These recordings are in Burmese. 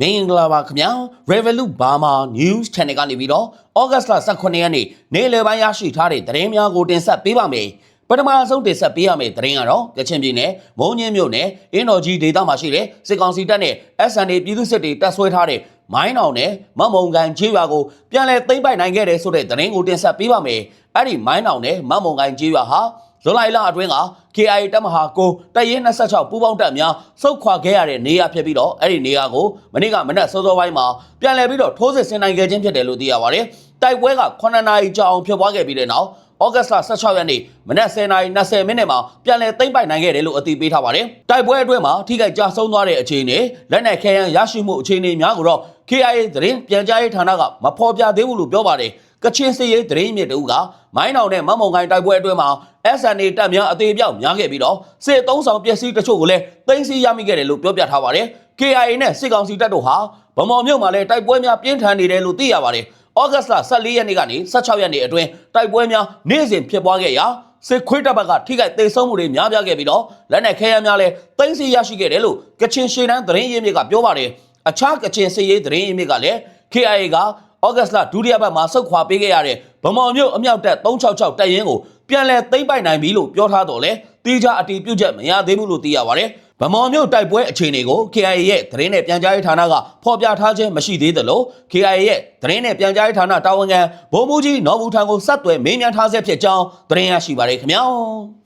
မင်္ဂလာပါခင်ဗျာ Revolut Burma News Channel ကနေပြီးတော့ August လ18ရက်နေ့နေ့လယ်ပိုင်းရရှိထားတဲ့သတင်းများကိုတင်ဆက်ပေးပါမယ်ပထမဆုံးတင်ဆက်ပေးရမယ့်သတင်းကတော့ကချင်ပြည်နယ်မုံညင်းမြို့နယ်အင်းတော်ကြီးဒေသမှာရှိတဲ့စစ်ကောင်စီတပ်နဲ့ SNA ပြည်သူစစ်တွေတပ်ဆွဲထားတဲ့မိုင်းအောင်နဲ့မမုံကန်ချေးရွာကိုပြန်လည်သိမ်းပိုက်နိုင်ခဲ့တယ်ဆိုတဲ့သတင်းကိုတင်ဆက်ပေးပါမယ်အဲ့ဒီမိုင်းအောင်နဲ့မမုံကန်ချေးရွာဟာ ဇူလိုင်လအတွင်းက KIA တပ်မဟာကိုတပ်ရင်း26ပူးပေါင်းတပ်များစုခွာခဲ့ရတဲ့နေရာဖြစ်ပြီးတော့အဲ့ဒီနေရာကိုမနေ့ကမနက်စောစောပိုင်းမှာပြန်လည်ပြီးတော့ထိုးစစ်ဆင်နိုင်ခဲ့ခြင်းဖြစ်တယ်လို့သိရပါတယ်။တိုက်ပွဲက9နာရီကြာအောင်ဖြစ်ပွားခဲ့ပြီးတဲ့နောက်ဩဂတ်စ်လ16ရက်နေ့မနက်10:20မိနစ်မှာပြန်လည်သိမ်းပိုက်နိုင်ခဲ့တယ်လို့အတည်ပြုထားပါတယ်။တိုက်ပွဲအတွင်းမှာထိခိုက်ကြဆုံးသွားတဲ့အခြေအနေလက်နက်ခဲယမ်းရရှိမှုအခြေအနေများကိုတော့ KIA သတင်းပြန်ကြားရေးဌာနကမဖော်ပြသေးဘူးလို့ပြောပါတယ်။ ကချင်စစ်ရေးသတင်းမြစ်တူကမိုင်းအောင်နဲ့မမုံကိုင်းတိုက်ပွဲအတွင်းမှာ SNA တပ်များအသေးပြောက်များခဲ့ပြီးတော့စစ်သုံးဆောင်ပစ္စည်းတချို့ကိုလည်းသိမ်းဆည်းရမိခဲ့တယ်လို့ပြောပြထားပါတယ်။ KIA နဲ့စစ်ကောင်စီတပ်တို့ဟာဗမော်မြို့မှာလည်းတိုက်ပွဲများပြင်းထန်နေတယ်လို့သိရပါတယ်။ဩဂတ်စ်လ14ရက်နေ့ကနေ16ရက်နေ့အတွင်းတိုက်ပွဲများနေ့စဉ်ဖြစ်ပွားခဲ့ရာစစ်ခွေးတပ်ဘက်ကထိခိုက်ဒေဆုံးမှုတွေများပြားခဲ့ပြီးတော့လက်နက်ခဲယမ်းများလည်းသိမ်းဆည်းရရှိခဲ့တယ်လို့ကချင်ရှေ့တန်းသတင်းရင်းမြစ်ကပြောပါတယ်။အခြားကချင်စစ်ရေးသတင်းရင်းမြစ်ကလည်း KIA က ဩဂတ်စ်လဒုတိယပတ်မှာဆုတ်ခွာပေးခဲ့ရတဲ့ဗမော်မြို့အမြောက်တပ်366တပ်ရင်းကိုပြန်လည်သိမ်းပိုက်နိုင်ပြီလို့ပြောထားတော့လဲတီးခြားအတီးပြုတ်ချက်မရသေးဘူးလို့သိရပါတယ်။ဗမော်မြို့တိုက်ပွဲအခြေအနေကို KIA ရဲ့သတင်းနဲ့ပြန်ကြားရေးဌာနကဖော်ပြထားခြင်းမရှိသေးသလို KIA ရဲ့သတင်းနဲ့ပြန်ကြားရေးဌာနတာဝန်ခံဗိုလ်မှူးကြီးနော်ဘူးထံကိုဆက်သွယ်မေးမြန်းထားဆဲဖြစ်ကြောင်းသတင်းရရှိပါတယ်ခင်ဗျာ။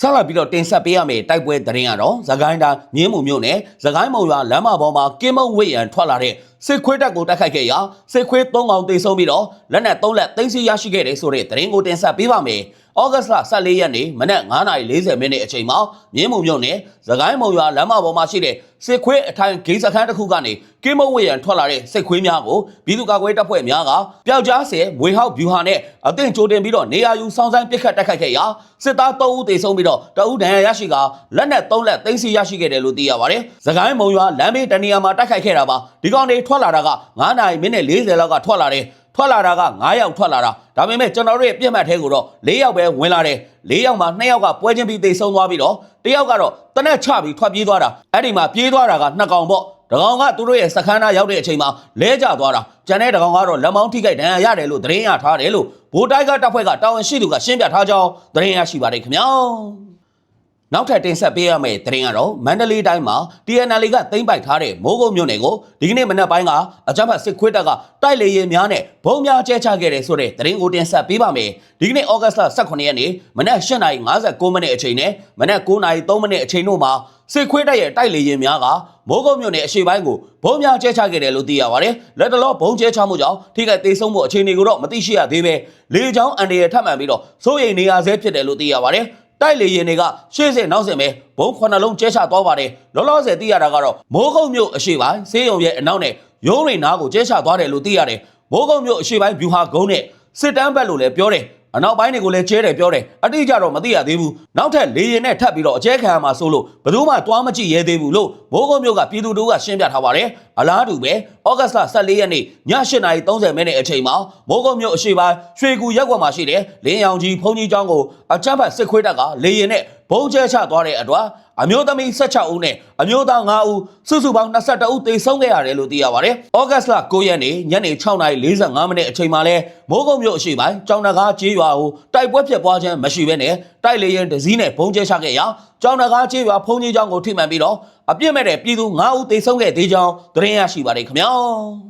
ဆက်လက်ပြီးတော့တင်ဆက်ပေးရမယ့်တိုက်ပွဲသတင်းကတော့သခိုင်းတိုင်းမြင်းမှုမြို့နယ်သခိုင်းမုံရွာလမ်းမပေါ်မှာကင်းမုံဝိတ်ရန်ထွက်လာတဲ့ စစ်ခွေးတပ်ကိုတိုက်ခိုက်ခဲ့ရာစစ်ခွေး၃កောင်တိတ်ဆုံးပြီးတော့လက်နက်၃လက်သိမ်းဆည်းရရှိခဲ့တယ်ဆိုတဲ့သတင်းကိုတင်ဆက်ပေးပါမယ်။ဩဂတ်စ်လ14ရက်နေ့မနက်9:40မိနစ်အချိန်မှာမြင်းမှုမြို့နယ်သခိုင်းမုံရွာလမ်းမပေါ်မှာရှိတဲ့စစ်ခွေးအထိုင်ဂိမ်းစခန်းတစ်ခုကနေကင်းမုံဝိတ်ရန်ထွက်လာတဲ့စစ်ခွေးများကိုပြည်သူ့ကာကွယ်တပ်ဖွဲ့များကပျောက်ကြားဆယ်မွေဟောက်ဗျူဟာနဲ့အသင့်ကြိုတင်ပြီးတော့နေရာယူစောင်းဆိုင်ပစ်ခတ်တိုက်ခိုက်ခဲ့ရာစစ်သား3ဦးသေဆုံးပြီးတော့တအုပ်ဒဏ်ရာရရှိကလက်နက်3လက်သိမ်းဆည်းရရှိခဲ့တယ်လို့သိရပါတယ်။သခိုင်းမုံရွာလမ်းဘေးတနေရာမှာတိုက်ခိုက်ခဲ့တာပါ။ဒီကောင်တွေထွက်လာတာက9နာရီမိနစ်40လောက်ကထွက်လာတယ်။ထွက်လာတာက9ယောက်ထွက်လာတာဒါပေမဲ့ကျွန်တော်တို့ရဲ့ပြစ်မှတ်ထဲကိုတော့4ယောက်ပဲဝင်လာတယ်4ယောက်မှာ2ယောက်ကပွဲချင်းပြီးသေဆုံးသွားပြီးတော့တယောက်ကတော့တနက်ချပြီးထွက်ပြေးသွားတာအဲ့ဒီမှာပြေးသွားတာကနှစ်ကောင်ပေါ့တကောင်ကသူတို့ရဲ့စခန်းသားရောက်တဲ့အချိန်မှာလဲကျသွားတာကျန်တဲ့တကောင်ကတော့လက်မောင်းထိခိုက်ဒဏ်ရာရတယ်လို့သတင်းရထားတယ်လို့ဗိုလ်တိုက်ကတပ်ဖွဲ့ကတာဝန်ရှိသူကရှင်းပြထားကြောင်းသတင်းရရှိပါတယ်ခင်ဗျာ နောက်ထပ်တင်ဆက်ပေးရမယ့်သတင်းကတော့မန္တလေးတိုင်းမှာ TNL ကသိမ်းပိုက်ထားတဲ့မိုးကုတ်မြို့နယ်ကိုဒီကနေ့မနက်ပိုင်းကအကြမ်းဖက်စစ်ခွေးတပ်ကတိုက်လေရင်များနဲ့ဘုံများကျဲချခဲ့တယ်ဆိုတဲ့သတင်းကိုတင်ဆက်ပေးပါမယ်။ဒီကနေ့ဩဂတ်စ်လ18ရက်နေ့မနက်8:59မိနစ်အချိန်နဲ့မနက်9:03မိနစ်အချိန်တို့မှာစစ်ခွေးတပ်ရဲ့တိုက်လေရင်များကမိုးကုတ်မြို့နယ်အရှေ့ပိုင်းကိုဘုံများကျဲချခဲ့တယ်လို့သိရပါတယ်။လက်တလောဘုံကျဲချမှုကြောင့်ထိခိုက်ဒေဆုံးမှုအခြေအနေကိုတော့မသိရှိရသေးပဲလေကြောင်းအန်ဒီရထပ်မံပြီးတော့စိုးရိမ်နေရဆဲဖြစ်တယ်လို့သိရပါတယ်။ တိုက်လေရင်တွေကရှေ့စင်နောက်စင်ပဲဘုံခုနှစ်လုံးကျဲချသွားပါတယ်လောလောဆယ်သိရတာကတော့မိုးကုတ်မြို့အရှိပိုင်းဆေးရုံရဲ့အနောက်နဲ့ရုံးရိန်နားကိုကျဲချသွားတယ်လို့သိရတယ်မိုးကုတ်မြို့အရှိပိုင်းဗျူဟာကုန်းနဲ့စစ်တမ်းဘက်လို့လည်းပြောတယ် အနောက်ပိုင်းတွေကိုလည်းကျဲတယ်ပြောတယ်အတိအကျတော့မသိရသေးဘူးနောက်ထပ်လေရင်နဲ့ထပ်ပြီးတော့အကျဲခံရမှာဆိုလို့ဘယ်သူမှတွားမကြည့်ရဲသေးဘူးလို့မိုးကုတ်မြို့ကပြည်သူတို့ကရှင်းပြထားပါတယ်အလားတူပဲဩဂတ်စ်လ14ရက်နေ့ည8:30မိနစ်အချိန်မှာမိုးကုတ်မြို့အရှိပိုင်းရွှေကူရက်ကွက်မှာရှိတဲ့လင်းရောင်ကြီးဘုံကြီးကျောင်းကိုအကြမ်းဖက်စစ်ခွေးတပ်ကလေရင်နဲ့ ဘုံကျဲချသွားတဲ့အတွက်အမျိုးသမီး16ဦးနဲ့အမျိုးသား9ဦးစုစုပေါင်း22ဦးသေဆုံးခဲ့ရတယ်လို့သိရပါတယ်။ဩဂတ်စ်လ9ရက်နေ့ညနေ6:45မိနစ်အချိန်မှာလဲမိုးကုတ်မြို့အရှိပိုင်းကျောင်းတကားကျေးရွာကိုတိုက်ပွဲဖြစ်ပွားခြင်းမရှိဘဲနဲ့တိုက်လေရင်တစည်းနဲ့ဘုံကျဲချခဲ့ရာကျောင်းတကားကျေးရွာဖုန်ကြီးကျောင်းကိုထိမှန်ပြီးတော့အပြစ်မဲ့တဲ့ပြည်သူ9ဦးသေဆုံးခဲ့သေးကြောင်းသတင်းရရှိပါတယ်ခင်ဗျာ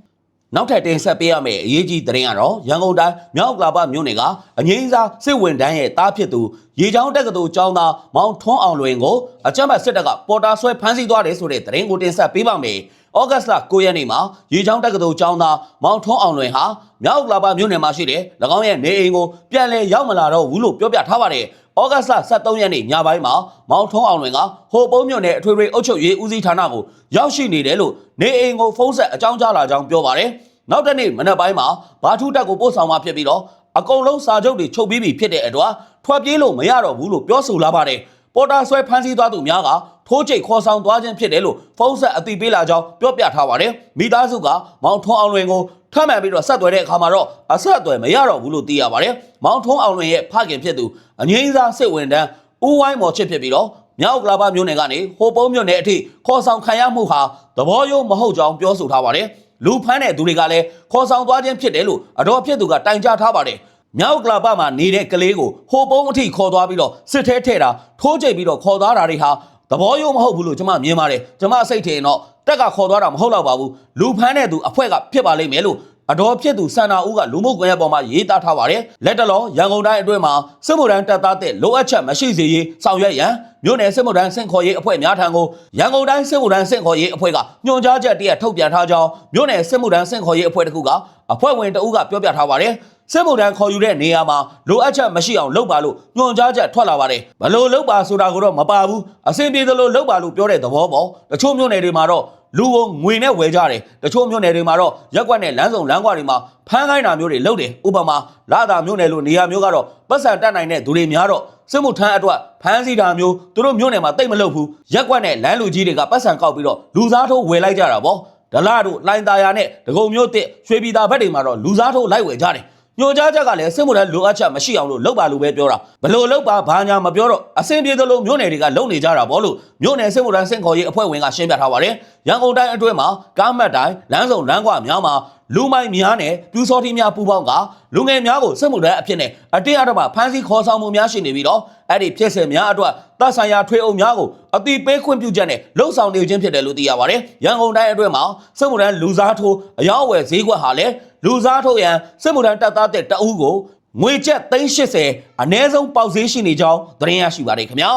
။ နောက်ထပ်တင်ဆက်ပေးရမယ့်အရေးကြီးသတင်းကတော့ရန်ကုန်တိုင်းမြောက်ကလာပမြို့နယ်ကအငိမ့်စားစစ်ဝင်တန်းရဲ့တားဖြစ်သူရေချောင်းတက္ကသိုလ်ကျောင်းသားမောင်ထွန်းအောင်လွင်ကိုအကြမ်းဖက်စစ်တပ်ကပေါ်တာဆွဲဖမ်းဆီးသွားတယ်ဆိုတဲ့သတင်းကိုတင်ဆက်ပေးပါမယ်။ဩဂတ်စ်လ9ရက်နေ့မှာရေချောင်းတက္ကသိုလ်ကျောင်းသားမောင်ထွန်းအောင်လွင်ဟာမြောက်ကလာပမြို့နယ်မှာရှိတဲ့၎င်းရဲ့နေအိမ်ကိုပြန်လည်ရောက်မလာတော့ဘူးလို့ပြောပြထားပါတယ်။ ဩဂတ်စ်လ23ရက်နေ့ညပိုင်းမှာမောင်ထွန်းအောင်လွင်ကဟိုပုံးမြို့နယ်အထွေထွေအုပ်ချုပ်ရေးဦးစီးဌာနကိုရောက်ရှိနေတယ်လို့နေအိမ်ကိုဖုန်းဆက်အကြောင်းကြားလာကြောင်းပြောပါတယ်။နောက်တစ်နေ့မနက်ပိုင်းမှာဘာထူးတက်ကိုပို့ဆောင်มาဖြစ်ပြီးတော့အကုန်လုံးစာချုပ်တွေချုပ်ပြီးပြီဖြစ်တဲ့အတွက်ထွက်ပြေးလို့မရတော့ဘူးလို့ပြောဆိုလာပါတယ်။ ပေါ်တာဆွဲဖမ်းဆီးသွားသူများကထိုးချိတ်ခေါ်ဆောင်သွားခြင်းဖြစ်တယ်လို့ဖုန်းဆက်အသိပေးလာကြောင်းပြောပြထားပါတယ်။မိသားစုကမောင်ထွန်းအောင်လွင်ကိုထပ်မံပြီးတော့ဆက်သွယ်တဲ့အခါမှာတော့အဆက်အသွယ်မရတော့ဘူးလို့သိရပါတယ်။မောင်ထွန်းအောင်လွင်ရဲ့ဖခင်ဖြစ်သူအငိမ့်စားစစ်ဝင်တန်းဦးဝိုင်းမော်ချစ်ဖြစ်ပြီးတော့မြောက်ကလာပမြို့နယ်ကနေဟိုပုံးမြို့နယ်အထိခေါ်ဆောင်ခံရမှုဟာသဘောရိုးမဟုတ်ကြောင်းပြောဆိုထားပါတယ်လူဖမ်းတဲ့သူတွေကလည်းခေါ်ဆောင်သွားခြင်းဖြစ်တယ်လို့အတော်ဖြစ်သူကတိုင်ကြားထားပါတယ် မြောက်ကလာပမှာနေတဲ့ကလေးကိုဟိုပုံးအထိခေါ်သွားပြီးတော့စစ်ထဲထဲတာထိုးကြိတ်ပြီးတော့ခေါ်သွားတာတွေဟာသဘောရိုးမဟုတ်ဘူးလို့ကျွန်မမြင်ပါတယ်ကျွန်မစိတ်ထင်တော့တက်ကခေါ်သွားတာမဟုတ်တော့ပါဘူးလူဖမ်းတဲ့သူအဖွဲ့ကဖြစ်ပါလိမ့်မယ်လို့အတော်ဖြစ်သူစန္နာဦးကလူမှုကွန်ရက်ပေါ်မှာရေးသားထားပါတယ်လက်တလောရန်ကုန်တိုင်းအတွင်းမှာစစ်မှုထမ်းတပ်သားတဲ့လိုအပ်ချက်မရှိစေရေးဆောင်ရွက်ရန်မြို့နယ်စစ်မှုထမ်းစင့်ခေါ်ရေးအဖွဲ့များထံကိုရန်ကုန်တိုင်းစစ်မှုထမ်းစင့်ခေါ်ရေးအဖွဲ့ကညွှန်ကြားချက်တရက်ထုတ်ပြန်ထားကြောင်းမြို့နယ်စစ်မှုထမ်းစင့်ခေါ်ရေးအဖွဲ့တစ်ခုကအဖွဲ့ဝင်တအုပ်ကပြောပြထားပါတယ် စစ်မှုထမ်းခေါ်ယူတဲ့နေရာမှာလိုအပ်ချက်မရှိအောင်လုပ်ပါလို့ညွှန်ကြားချက်ထွက်လာပါတယ်ဘလို့လုပ်ပါဆိုတာကိုတော့မပါဘူးအဆင်ပြေသလိုလုပ်ပါလို့ပြောတဲ့သဘောပေါ့တချို့မြို့နယ်တွေမှာတော့လူကိုငွေနဲ့ဝယ်ကြတယ်တချို့မြို့နယ်တွေမှာတော့ရက်ကွက်နဲ့လမ်းစုံလမ်းကွာတွေမှာဖမ်းခိုင်းတာမျိုးတွေလုပ်တယ်ဥပမာလာတာမြို့နယ်လိုနေရာမျိုးကတော့ပတ်စံတက်နိုင်တဲ့သူတွေများတော့စစ်မှုထမ်းအတွက်ဖမ်းဆီးတာမျိုးသူတို့မြို့နယ်မှာတိတ်မလုပ်ဘူးရက်ကွက်နဲ့လမ်းလူကြီးတွေကပတ်စံကောက်ပြီးတော့လူစားထိုးဝယ်လိုက်ကြတာပေါ့ဒလာတို့လိုင်းသားယာနဲ့ဒဂုံမျိုးတစ်ရွှေပြည်သာဘက်တွေမှာတော့လူစားထိုးလိုက်ဝယ်ကြတယ် ညွှန်ကြားချက်ကလည်းစစ်မှုထမ်းလိုအပ်ချက်မရှိအောင်လို့လုပ်ပါလို့ပဲပြောတာဘလို့လုပ်ပါဘာညာမပြောတော့အဆင်ပြေသလိုမြို့နယ်တွေကလုပ်နေကြတာပေါ့လို့မြို့နယ်စစ်မှုထမ်းစင့်ခေါ်ရေးအဖွဲ့ဝင်ကရှင်းပြထားပါတယ်ရန်ကုန်တိုင်းအတွင်းမှာကားမတ်တိုင်းလမ်းစုံလမ်းကွာများမှာလူမိုက်များနဲ့ပြူစောတိများပူပေါင်းကလူငယ်များကိုစစ်မှုထမ်းအဖြစ်နဲ့အတင်းအဓမ္မဖမ်းဆီးခေါ်ဆောင်မှုများရှိနေပြီးတော့အဲ့ဒီဖြစ်စဉ်များအတွက်တပ်ဆိုင်ရာထွေအုပ်များကိုအတိပေးခွင့်ပြုချက်နဲ့လှုပ်ဆောင်နေခြင်းဖြစ်တယ်လို့သိရပါတယ်ရန်ကုန်တိုင်းအတွင်းမှာစစ်မှုထမ်းလူစားထိုးအယောက်အဝယ်ဈေးကွက်ဟာလည်း လူစားထုတ်ရန်စစ်မှုထမ်းတပ်သားတဲ့တအူးကိုငွေကျပ်380အနည်းဆုံးပေါက်ဈေးရှိနေကြောင်းသတင်းရရှိပါတယ်ခင်ဗျာ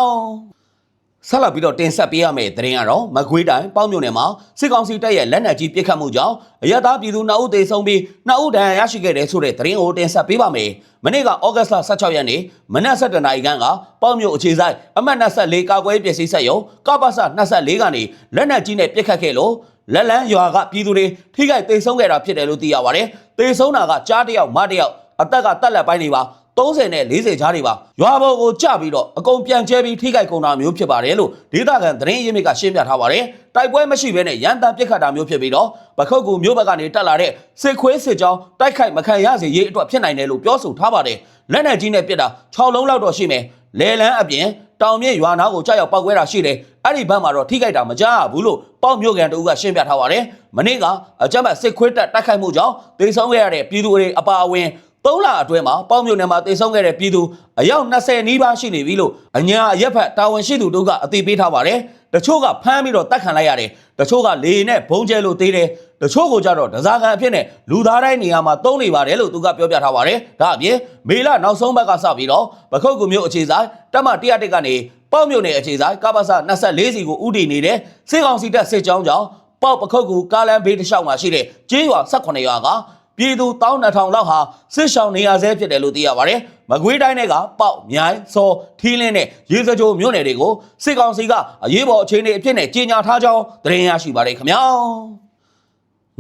ဆက်လက်ပြီးတော့တင်ဆက်ပေးရမယ့်သတင်းကတော့မကွေးတိုင်းပေါင်းမြို့နယ်မှာစစ်ကောင်စီတပ်ရဲ့လက်နက်ကြီးပစ်ခတ်မှုကြောင့်အရသာပြည်သူ2ဦးသေဆုံးပြီး2ဦးဒဏ်ရာရရှိခဲ့တဲ့ဆိုတဲ့သတင်းကိုတင်ဆက်ပေးပါမယ်။မနေ့ကဩဂတ်လ16ရက်နေ့မနက်7:00နာရီခန့်ကပေါင်းမြို့အခြေဆိုင်အမှတ်24ကာကွယ်ပစ္စည်းဆက်ရုံကပ္ပစ24ကနေလက်နက်ကြီးနဲ့ပစ်ခတ်ခဲ့လို့ လက်လန်းရွာကပြည်သူတွေထိခိုက်ဒေဆုံးခဲ့တာဖြစ်တယ်လို့သိရပါတယ်။ဒေဆုံးတာကကြားတစ်ယောက်မတစ်ယောက်အသက်ကတက်လက်ပိုင်းတွေပါ30နဲ့40ကြားတွေပါရွာဘော်ကိုကြပြီးတော့အကုန်ပြန်ကျဲပြီးထိခိုက်ကုန်တာမျိုးဖြစ်ပါတယ်လို့ဒေသခံသတင်းရင်းမြစ်ကရှင်းပြထားပါတယ်တိုက်ပွဲမရှိဘဲနဲ့ရန်တမ်းပစ်ခတ်တာမျိုးဖြစ်ပြီးတော့ပခုတ်ကူမျိုးဘက်ကနေတက်လာတဲ့စစ်ခွေးစစ်ကြောင်းတိုက်ခိုက်မခံရစေရေးအတွက်ဖြစ်နိုင်တယ်လို့ပြောဆိုထားပါတယ်လက်နက်ကြီးနဲ့ပစ်တာ6လုံးလောက်တော့ရှိမယ်လဲလန်းအပြင် တောင်မြင့်ရွာနာကိုကြောက်ရောက်ပောက်ကွဲတာရှိတယ်အဲ့ဒီဘက်မှာတော့ထိခိုက်တာမကြားရဘူးလို့ပေါ့မျိုးကန်တူကရှင်းပြထားပါတယ်မနေ့ကအကြမ်းဖက်စစ်ခွေးတက်တိုက်ခိုက်မှုကြောင့်ဒေဆုံးခဲ့ရတဲ့ပြည်သူတွေအပါအဝင်သုံးလအတွင်းမှာပေါ့မြို့နယ်မှာတေဆုံးခဲ့တဲ့ပြည်သူအယောက်20နီးပါးရှိနေပြီလို့အညာအရက်ဖက်တာဝန်ရှိသူတို့ကအသိပေးထားပါတယ်တချို့ကဖမ်းပြီးတော့တတ်ခံလိုက်ရတယ်တချို့ကလေနဲ့ဘုံကျဲလို့သေးတယ် တချို့ကိုကြတော့ဒဇာကန်အဖြစ်နဲ့လူသားတိုင်းနေရာမှာတုံးနေပါတယ်လို့သူကပြောပြထားပါတယ်ဒါအပြင်မေလနောက်ဆုံးဘက်ကစပြီးတော့ပခုတ်ကူမျိုးအခြေဆိုင်တက်မ101ကနေပေါ့မြို့နယ်အခြေဆိုင်ကပ္ပစ24စီကိုဥတည်နေတဲ့စေကောင်စီတက်စစ်ကြောင်းကြောင့်ပေါ့ပခုတ်ကူကားလန်ဘေးတစ်လျှောက်မှာရှိတဲ့ကျေးရွာ18ရွာကပြည်သူ12000လောက်ဟာစစ်ရှောင်နေရဆဲဖြစ်တယ်လို့သိရပါတယ်။မကွေးတိုင်းကပေါက်မြိုင်စောထီးလင်းနဲ့ရေစကြိုမြို့နယ်တွေကိုစစ်ကောင်စီကအရေးပေါ်အခြေအနေအဖြစ်နဲ့ကြေညာထားကြောင်းသတင်းရရှိပါတယ်ခင်ဗျာ။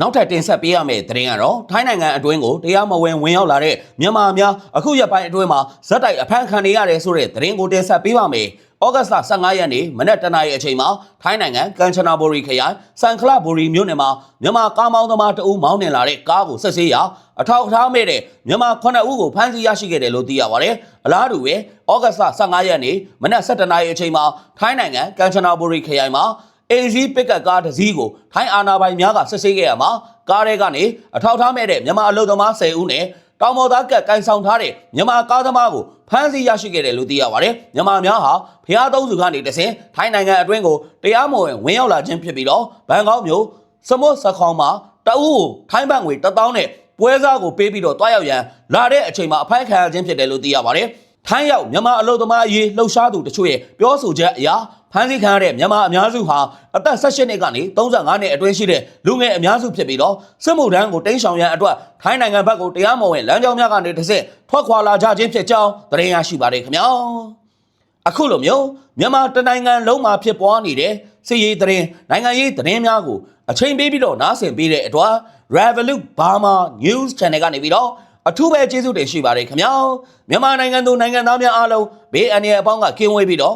နောက်ထပ်တင်ဆက်ပေးရမယ့်သတင်းကတော့ထိုင်းနိုင်ငံအတွင်းကိုတရားမဝင်ဝင်ရောက်လာတဲ့မြန်မာများအခုရက်ပိုင်းအတွင်းမှာဇက်တိုက်အဖမ်းခံနေရတယ်ဆိုတဲ့သတင်းကိုတင်ဆက်ပေးပါမယ်။ဩဂတ်လ15ရက်နေ့မနက်တနာရီအချိန်မှာထိုင်းနိုင်ငံကန်ချနာဘူရီခရိုင်စန်ခလဘူရီမြို့နယ်မှာမြန်မာကားမောင်းသမားတအုပ်မောင်းနှင်လာတဲ့ကားကိုဆက်ဆေးရာအထောက်အထားမဲ့တဲ့မြန်မာ9ဦးကိုဖမ်းဆီးရရှိခဲ့တယ်လို့သိရပါတယ်။အလားတူပဲဩဂတ်လ15ရက်နေ့မနက်7နာရီအချိန်မှာထိုင်းနိုင်ငံကန်ချနာဘူရီခရိုင်မှာ AZ ပစ်ကပ်ကားတစ်စီးကိုထိုင်းအာဏာပိုင်များကစစ်ဆေးခဲ့ရမှာကားထဲကနေအထောက်အထားမဲ့တဲ့မြန်မာအလုပ်သမား10ဦးနဲ့တောင်ပေါ်သားကတ်ကန်ဆောင်ထားတဲ့မြန်မာကားသမားကိုဖမ်းဆီးရရှိခဲ့တယ်လို့သိရပါတယ်။မြန်မာများဟာဖျားသုံးစုကနေတဆင်ထိုင်းနိုင်ငံအတွင်းကိုတရားမဝင်ဝင်ရောက်လာခြင်းဖြစ်ပြီးတော့ဘန်ကောက်မြို့စမွတ်စခေါင်မှာတအူးကိုထိုင်းဘတ်ငွေ1000နဲ့ပွဲစားကိုပေးပြီးတော့တွားရောက်ရန်လာတဲ့အချိန်မှာအဖိုက်ခံရခြင်းဖြစ်တယ်လို့သိရပါတယ်။ထိုင်းရောက်မြန်မာအလုပ်သမားအရေးလှုပ်ရှားသူတချို့ရဲ့ပြောဆိုချက်အရ ဖမ်းဆီးခံရတဲ့မြန်မာအများစုဟာအသက်18နှစ်ကနေ35နှစ်အတွင်းရှိတဲ့လူငယ်အများစုဖြစ်ပြီးတော့စစ်မှုထမ်းကိုတင်းရှောင်ရန်အတွက်ထိုင်းနိုင်ငံဘက်ကိုတရားမဝင်လမ်းကြောင်းများကနေတစ်ဆင့်ထွက်ခွာလာကြခြင်းဖြစ်ကြောင်းသတင်းရရှိပါတယ်ခင်ဗျာအခုလိုမျိုးမြန်မာတနိုင်ငံလုံးမှာဖြစ်ပွားနေတဲ့စစ်ရေးသတင်းနိုင်ငံရေးသတင်းများကိုအချိန်ပေးပြီးတော့နားဆင်ပေးတဲ့အတွက် Revolut Burma News Channel ကနေပြီးတော့အထူးပဲကျေးဇူးတင်ရှိပါတယ်ခင်ဗျာမြန်မာနိုင်ငံသူနိုင်ငံသားများအားလုံးဘေးအန္တရာယ်အပေါင်းကကင်းဝေးပြီးတော့